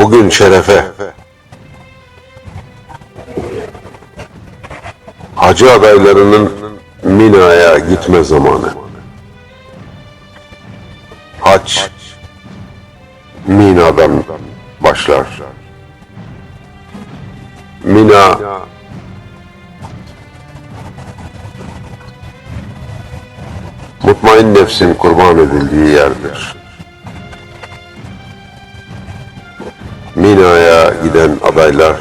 Bugün şerefe. Hacı adaylarının Mina'ya gitme zamanı. Hac Mina'dan başlar. Mina mutmain nefsin kurban edildiği yerdir. Mina'ya giden adaylar.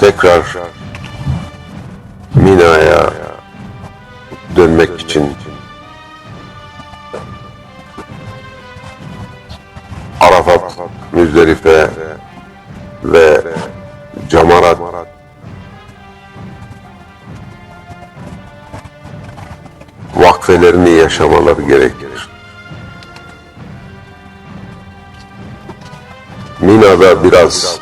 Tekrar Mina'ya dönmek için Arafat, Müzdelife ve Camarat vakfelerini yaşamaları gerekir. Mina'da biraz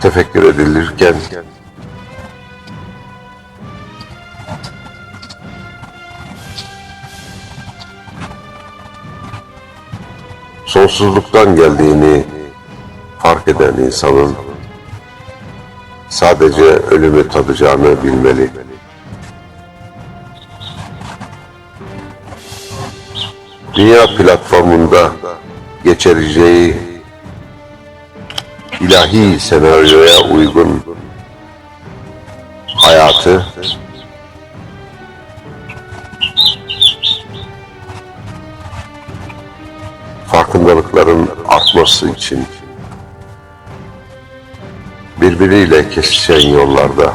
tefekkür edilirken sonsuzluktan geldiğini fark eden insanın sadece ölümü tadacağını bilmeli. Dünya platformunda geçireceği ilahi senaryoya uygun hayatı farkındalıkların artması için birbiriyle kesişen yollarda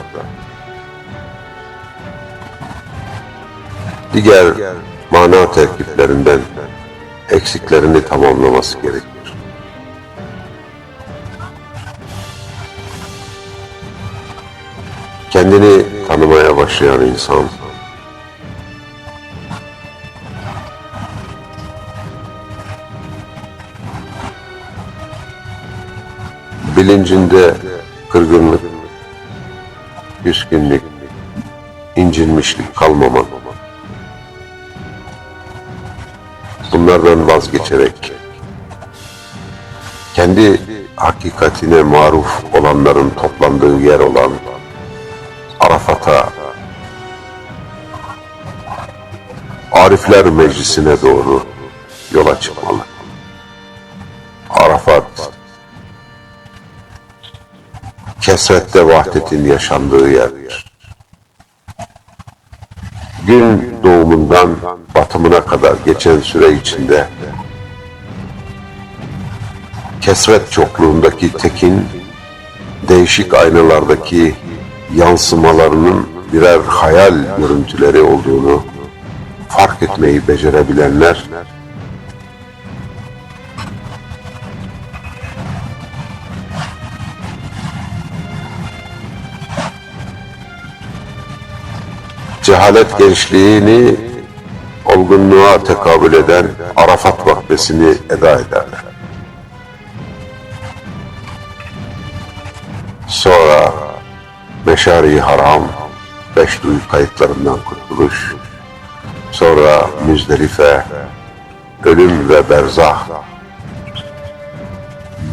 diğer mana terkiplerinden eksiklerini tamamlaması gerekir. Kendini tanımaya başlayan insan bilincinde kırgınlık, küskünlük, incinmişlik kalmamalı. Bunlardan vazgeçerek kendi hakikatine maruf olanların toplandığı yer olan Arafat'a Arifler Meclisi'ne doğru yola çıkmalı. Arafat kesrette vahdetin yaşandığı yerdir. Gün doğumundan batımına kadar geçen süre içinde kesret çokluğundaki tekin değişik aynalardaki yansımalarının birer hayal görüntüleri olduğunu fark etmeyi becerebilenler cehalet gençliğini olgunluğa tekabül eden Arafat vakfesini eda ederler. Sonra Meşari Haram, beş duyu kayıtlarından kurtuluş, sonra Müzdelife, ölüm ve berzah,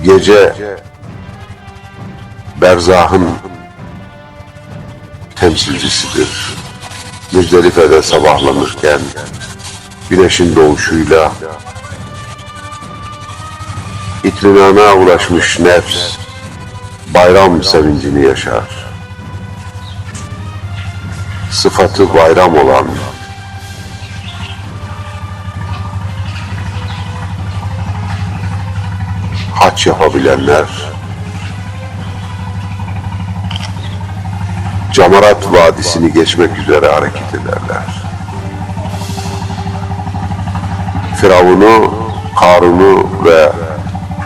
gece berzahın temsilcisidir. Müzdelife'de sabahlanırken güneşin doğuşuyla itminana ulaşmış nefs bayram sevincini yaşar. Sıfatı bayram olan haç yapabilenler Camarat Vadisi'ni geçmek üzere hareket ederler. Firavun'u, Karun'u ve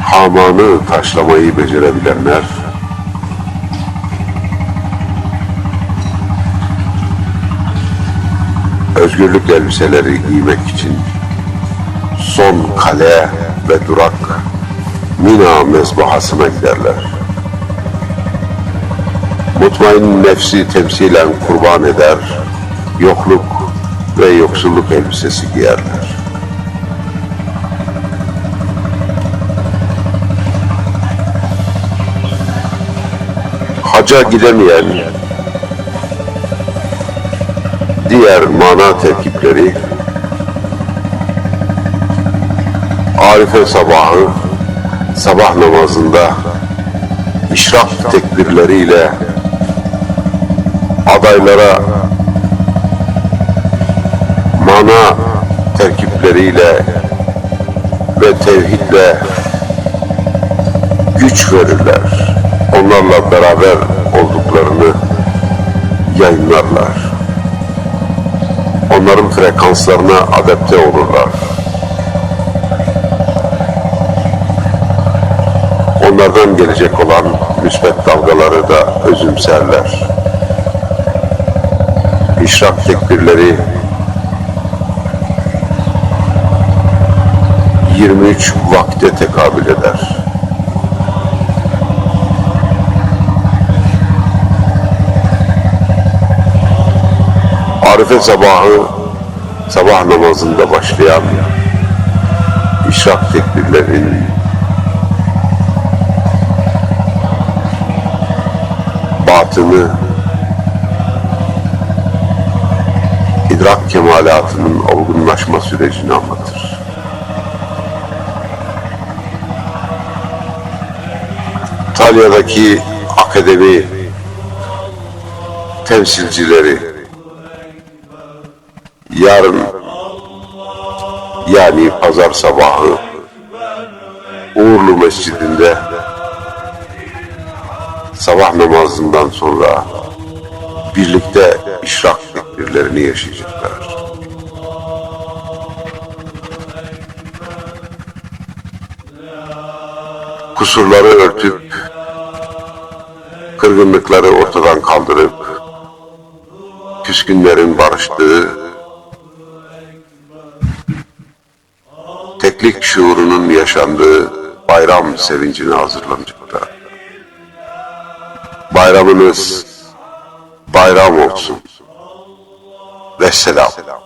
Haman'ı taşlamayı becerebilenler özgürlük elbiseleri giymek için son kale ve durak Mina mezbahasına giderler. Mutmain nefsi temsilen kurban eder, yokluk ve yoksulluk elbisesi giyerler. Haca gidemeyen diğer mana terkipleri Arife sabahı sabah namazında işrak tekbirleriyle adaylara mana terkipleriyle ve tevhidle güç verirler. Onlarla beraber olduklarını yayınlarlar. Onların frekanslarına adapte olurlar. Onlardan gelecek olan müsbet dalgaları da özümserler. İşrak tekbirleri 23 vakte tekabül eder. Arife sabahı sabah namazında başlayan işrak tekbirlerinin batını idrak kemalatının olgunlaşma sürecini anlatır. İtalya'daki akademi temsilcileri yarın yani pazar sabahı Uğurlu Mescidinde sabah namazından sonra birlikte işrak tekbirlerini yaşayacaklar. Kusurları örtüp, kırgınlıkları ortadan kaldırıp, küskünlerin barıştığı, teklik şuurunun yaşandığı bayram sevincine hazırlanacaklar. Bayramınız bayram olsun. Vesselam.